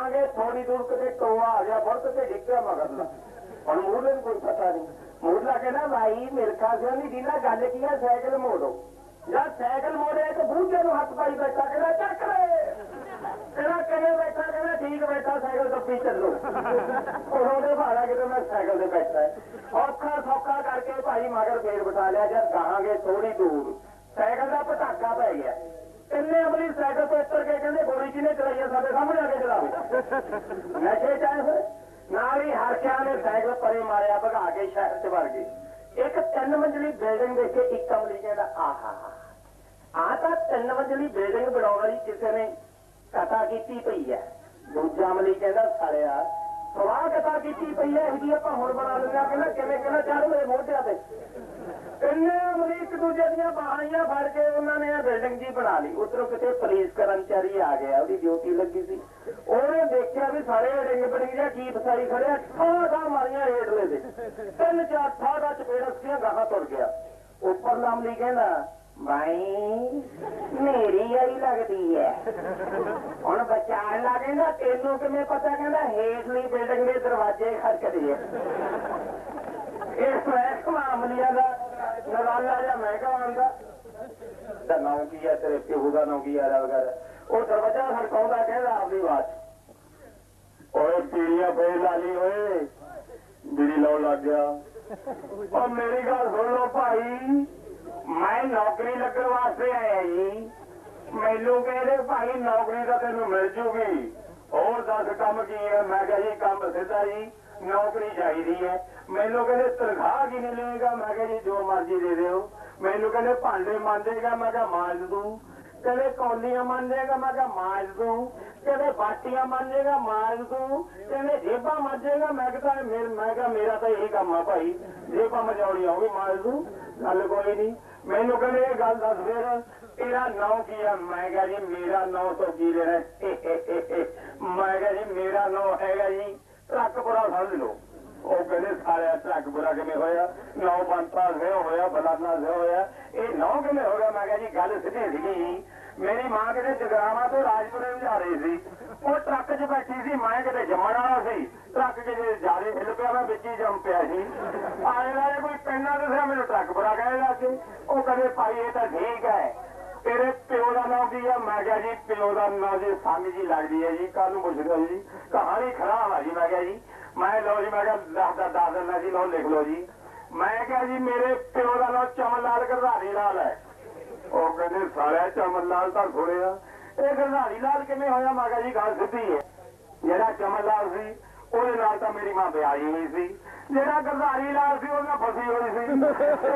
ਗਾਹਾਂਗੇ ਥੋੜੀ ਦੂਰ ਕਿਤੇ ਟੋਆ ਆ ਗਿਆ ਫੁਰਤ ਤੇ ਡਿੱਗਿਆ ਮਗਰ ਨਾ। ਹੁਣ ਮੂਹਰੇ ਨੂੰ ਕੋਈ ਪਤਾ ਨਹੀਂ। ਮੂਹਰਲਾ ਕਹਿੰਦਾ, ਭਾਈ ਮਿਲਖਾ ਸਿੰਘ ਨਹੀਂ ਦੀਨਾ ਗੱਲ ਕੀ ਆ, ਸਾਈਕਲ ਮੋੜੋ। ਯਾਰ ਸਾਈਕਲ ਮੋੜੇ ਤੇ ਬੂਝੇ ਨੂੰ ਹੱਥ ਪਾਈ ਬੈਠਾ, ਕਹਿੰਦਾ, ਚੱਕ ਲੈ! ਕਹਿੰਦਾ, ਕਿਵੇਂ ਬੈਠਾ? ਕਹਿੰਦਾ, ਠੀਕ ਬੈਠਾ, ਸਾਈਕਲ ਤੋਂ ਪੀ ਚੱਲੋ। ਉਹਦੇ ਭਾੜਾ ਕਿਤੇ ਮੈਂ ਸਾਈਕਲ ਤੇ ਬੈਠਾ ਔਖਾ ਸੌਖਾ ਕਰਕੇ ਭਾਈ ਮਗਰ ਫੇਰ ਬਿਠਾ ਲਿਆ, ਜਦ ਗਾਹਾਂਗੇ ਥੋੜੀ ਦੂਰ। ਸਾਈਕਲ ਦਾ ਪਟਾਕਾ ਪੈ ਗਿਆ। ਕਿੰਨੇ ਅਮਲੀ ਸਾਈਕਲ ਤੋਂ ਉੱਤਰ ਕੇ ਕਹਿੰਦੇ ਗੋਲੀ ਜੀ ਨੇ ਚਲਾਈ ਸਾਡੇ ਸਾਹਮਣੇ ਆ ਕੇ ਚਲਾਵੇ ਨਸ਼ੇ ਚਾਹੇ ਫਿਰ। ਨਾਲ ਹੀ ਹਰਸ਼ਿਆਂ ਨੇ ਸਾਈਕਲ ਪਰੇ ਮਾਰਿਆ, ਭਗਾ ਕੇ ਸ਼ਹਿਰ ਚ ਵੜ ਗਏ। ਇੱਕ ਤਿੰਨ ਮੰਜ਼ਲੀ ਬਿਲਡਿੰਗ ਦੇਖ ਕੇ ਇੱਕ ਅਮਲੀ ਕਹਿੰਦਾ, ਆਹਾ ਆ ਤਾਂ ਤਿੰਨ ਮੰਜ਼ਲੀ ਬਿਲਡਿੰਗ ਬਣਾਉਣ ਵਾਲੀ ਕਿਸੇ ਨੇ ਕਥਾ ਕੀਤੀ ਪਈ ਹੈ। ਦੂਜਾ ਅਮਲੀ ਕਹਿੰਦਾ, ਸਾਲਿਆ ਸਵਾਹ ਕਥਾ ਕੀਤੀ ਪਈ ਹੈ ਇਹਦੀ ਆਪਾਂ ਹੁਣ ਬਣਾ ਲੈਂਦੇ ਆ ਕਹਿੰਦਾ, ਕਿਵੇਂ ਕਹਿੰਦਾ ਚਾਰ ਮੇਰੇ ਮੋਢੇ ਦੂਜੇ ਫੜ ਕੇ ਉਹਨਾਂ ਨੇ ਬਿਲਡਿੰਗ ਜੀ ਬਣਾ ਲਈ। ਉਧਰੋਂ ਕਿਤੇ ਪੁਲਿਸ ਕਰਮਚਾਰੀ ਆ ਗਿਆ, ਉਹਦੀ ਡਿਊਟੀ ਲੱਗੀ ਸੀ। ਉਹਨੇ ਦੇਖਿਆ ਵੀ ਸਾਰੇ ਡਿੰਗ ਬੜਿੰਗ ਜਾਂ ਕੀ ਫਸਾਈ ਖੜਿਆ ਠਾਠਾ ਮਾਰੀਆਂ ਹੇਠਲੇ ਦੇ। ਤਿੰਨ ਚਾਰ ਠਾਠਾ ਚਪੇੜਾਂ ਸੀਆਂ ਗਾਹਾਂ ਤੁਰ ਗਿਆ। ਉੱਪਰ ਲਾਮਲੀ ਕਹਿੰਦਾ ਭਾਈ ਮੇਰੀ ਆਈ ਲੱਗਦੀ ਹੈ ਹੁਣ ਬਚਾਣ ਲਾ ਕਹਿੰਦਾ ਤੈਨੂੰ ਕਿਵੇਂ ਪਤਾ? ਕਹਿੰਦਾ, ਹੇਠਲੀ ਬਿਲਡਿੰਗ ਦੇ ਦਰਵਾਜ਼ੇ ਖੜਕਦੇ ਆ ਇਸ ਮਹਿਕ ਮਾਮਲੀਆਂ ਦਾ ਨਜ਼ਾਰਾ ਜਾਂ ਮਹਿਕਮਾ ਆਉਂਦਾ? ਦਾ ਨਾਮ ਕੀ ਹੈ ਤੇਰੇ ਪਿਓ ਦਾ ਨਾਮ ਕੀ ਹੈ ਵਗੈਰਾ ਉਹ ਦਰਵਾਜ਼ਾ ਖੜਕਾਉਂਦਾ ਕਹਿੰਦਾ ਆਪਦੀ ਆਵਾਜ਼। ਓਏ ਪੀੜੀਆਂ ਪੇ ਲਾਲੀ ਓਏ, ਬੀੜੀ ਲਾਉਣ ਲੱਗ ਗਿਆ। ਉਹ ਮੇਰੀ ਗੱਲ ਸੁਣ ਲਓ ਭਾਈ, ਮੈਂ ਨੌਕਰੀ ਲੱਗਣ ਵਾਸਤੇ ਆਇਆ ਜੀ। ਮੈਨੂੰ ਕਹਿੰਦੇ ਭਾਈ ਨੌਕਰੀ ਤਾਂ ਤੈਨੂੰ ਮਿਲ ਜੂਗੀ। ਹੋਰ ਦੱਸ ਕੰਮ ਕੀ ਹੈ ਮੈਂ ਕਿਹਾ ਜੀ, ਕੰਮ ਸਿੱਧਾ ਜੀ, ਨੌਕਰੀ ਚਾਹੀਦੀ ਹੈ। ਮੈਨੂੰ ਕਹਿੰਦੇ ਤਨਖਾਹ ਕਿਵੇਂ ਲਏਗਾ? ਮੈਂ ਕਿਹਾ ਜੀ, ਜੋ ਮਰਜ਼ੀ ਦੇ ਦਿਓ। ਮੈਨੂੰ ਕਹਿੰਦੇ ਭਾਂਡੇ ਮਾਂਜੇਗਾ? ਮੈਂ ਕਿਹਾ ਮਾਂਜ ਦੂੰ। ਕਹਿੰਦੇ ਕੌਲੀਆਂ ਮਾਂਜੇਗਾ? ਮੈਂ ਕਿਹਾ ਮਾਂਜ ਦੂੰ। ਕਹਿੰਦੇ ਬਾਟੀਆਂ ਮਾਂਜੇਗਾ? ਮਾਂਜ ਦੂੰ। ਕਹਿੰਦੇ ਜੇਬਾਂ ਮਾਂਜੇਗਾ? ਮੈਂ ਕਿਹਾ ਮੇਰ ਮੈਂ ਕਿਹਾ ਮੇਰਾ ਤਾਂ ਇਹੀ ਕੰਮ ਆ ਭਾਈ। ਜੇਬਾਂ ਮਜਾਉਣੀਆਂ ਹੋਵੇ ਮਾਂਜ ਦੂੰ। ਗੱਲ ਕੋਈ ਨਹੀਂ। ਮੈਨੂੰ ਕਹਿੰਦੇ ਇਹ ਗੱਲ ਦੱਸ ਫਿਰ, ਤੇਰਾ ਨਾਂ ਕੀ ਆ? ਮੈਂ ਕਿਹਾ ਜੀ, ਮੇਰਾ ਨਾਂ ਤੋਂ ਕੀ ਲੈਣਾ? ਮੈਂ ਕਿਹਾ ਜੀ, ਮੇਰਾ ਨਾਂ ਹੈਗਾ ਜੀ, ਟਰੱਕ ਟਰੱਕਪੁਰਾ ਸਮਝ ਲਓ। ਉਹ ਕਹਿੰਦੇ ਸਾਰਿਆਂ ਟਰੱਕ ਬੁਰਾ ਕਿਵੇਂ ਹੋਇਆ? ਨੌ ਬੰਤਾ ਸੇ ਹੋਇਆ ਬਲਾਨਾ ਸੇ ਹੋਇਆ। ਇਹ ਨੌ ਕਿਵੇਂ ਹੋ ਗਿਆ? ਮੈਂ ਕਿਹਾ ਜੀ, ਗੱਲ ਸਿੱਧੀ ਸੀਗੀ। ਮੇਰੀ ਮਾਂ ਕਿਤੇ ਜਗਰਾਵਾਂ ਤੋਂ ਰਾਜਪੁਰੇ ਨੂੰ ਜਾ ਰਹੀ ਸੀ। ਉਹ ਟਰੱਕ 'ਚ ਬੈਠੀ ਸੀ, ਮੈਂ ਕਿਤੇ ਜੰਮਣ ਵਾਲਾ ਸੀ। ਟਰੱਕ ਕਿਤੇ ਜੇ ਜਾਰੇ ਹਿੱਲ ਪਿਆ, ਮੈਂ ਵਿੱਚ ਹੀ ਜੰਮ ਪਿਆ ਸੀ। ਆਏ ਵਾਲੇ ਕੋਈ ਪੈਨਾ ਦੱਸਿਆ ਮੈਨੂੰ ਟਰੱਕ ਬੁਰਾ ਕਹਿ ਲਾ ਕੇ ਉਹ ਕਹਿੰਦੇ, ਭਾਈ, ਇਹ ਤਾਂ ਠੀਕ ਹੈ। ਤੇਰੇ ਪਿਓ ਦਾ ਨਾਮ ਕੀ ਆ? ਮੈਂ ਕਿਹਾ ਜੀ, ਪਿਓ ਦਾ ਨਾਮ ਜੀ ਸੰਗ ਜੀ ਲੱਗਦੀ ਹੈ ਜੀ ਕੱਲ ਨੂੰ ਪੁੱਛਦਾ ਜੀ। ਕਹਾਣੀ ਖਰਾਬ ਆ ਜੀ, ਮੈਂ ਕਿਹਾ ਜੀ। ਮੈਂ ਲਓ ਜੀ, ਮੈਂ ਕਿਹਾ, ਦਸ ਦਾ, ਦਸ ਦਿਨ ਜੀ, ਲਓ, ਲਿਖ ਲਓ ਜੀ। ਮੈਂ ਕਿਹਾ ਜੀ, ਮੇਰੇ ਪਿਓ ਦਾ ਨਾਮ ਚਮਨ ਲਾਲ ਗਰਧਾਰੀ ਲਾਲ ਹੈ। ਉਹ ਕਹਿੰਦੇ, ਸਾਲਿਆ ਚਮਨ ਲਾਲ ਤਾਂ ਸੁਣਿਆ ਇਹ ਗਰਧਾਰੀ ਲਾਲ ਕਿਵੇਂ ਹੋਇਆ? ਮੈਂ ਕਿਹਾ ਜੀ, ਗੱਲ ਸਿੱਧੀ ਹੈ। ਜਿਹੜਾ ਚਮਨ ਲਾਲ ਸੀ, ਉਹਦੇ ਨਾਲ ਤਾਂ ਮੇਰੀ ਮਾਂ ਵਿਆਹੀ ਹੋਈ ਸੀ। ਜਿਹੜਾ ਗਰਧਾਰੀ ਲਾਲ ਸੀ ਉਹ ਨਾਲ ਫਸੀ ਹੋਈ ਸੀ।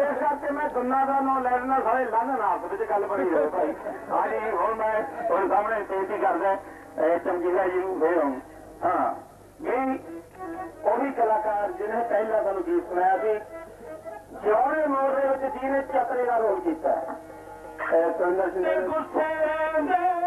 ਇਸ ਕਰਕੇ ਮੈਂ ਦੁਨਾ ਦਾ ਨਾਂ ਲੈ ਲੈਣਾ ਸਾਰੇ ਲੰਨ ਨਾਸ ਵਿੱਚ ਗੱਲ ਬਣੀ ਹੋਈ ਭਾਈ। ਹਾਂਜੀ, ਹੁਣ ਮੈਂ ਤੁਹਾਡੇ ਸਾਹਮਣੇ ਬੇਨਤੀ ਕਰਦਾ, ਇਹ ਚਮਕੀਲਾ ਜੀ ਨੂੰ ਫੇਰ ਹਾਂ। ਇਹ ਉਹੀ ਕਲਾਕਾਰ ਜਿਹਨੇ ਪਹਿਲਾਂ ਸਾਨੂੰ ਗੀਤ ਸੁਣਾਇਆ ਸੀ ਜਿਉਣੇ ਮੋੜ ਦੇ ਵਿੱਚ ਜਿਹਨੇ ਚੱਕਰੇ ਦਾ ਰੋਲ ਕੀਤਾ ਹੈ। ਸੁੰਦਰ ਸਿੰਘ ਗੁੱਸੇ ਦੇ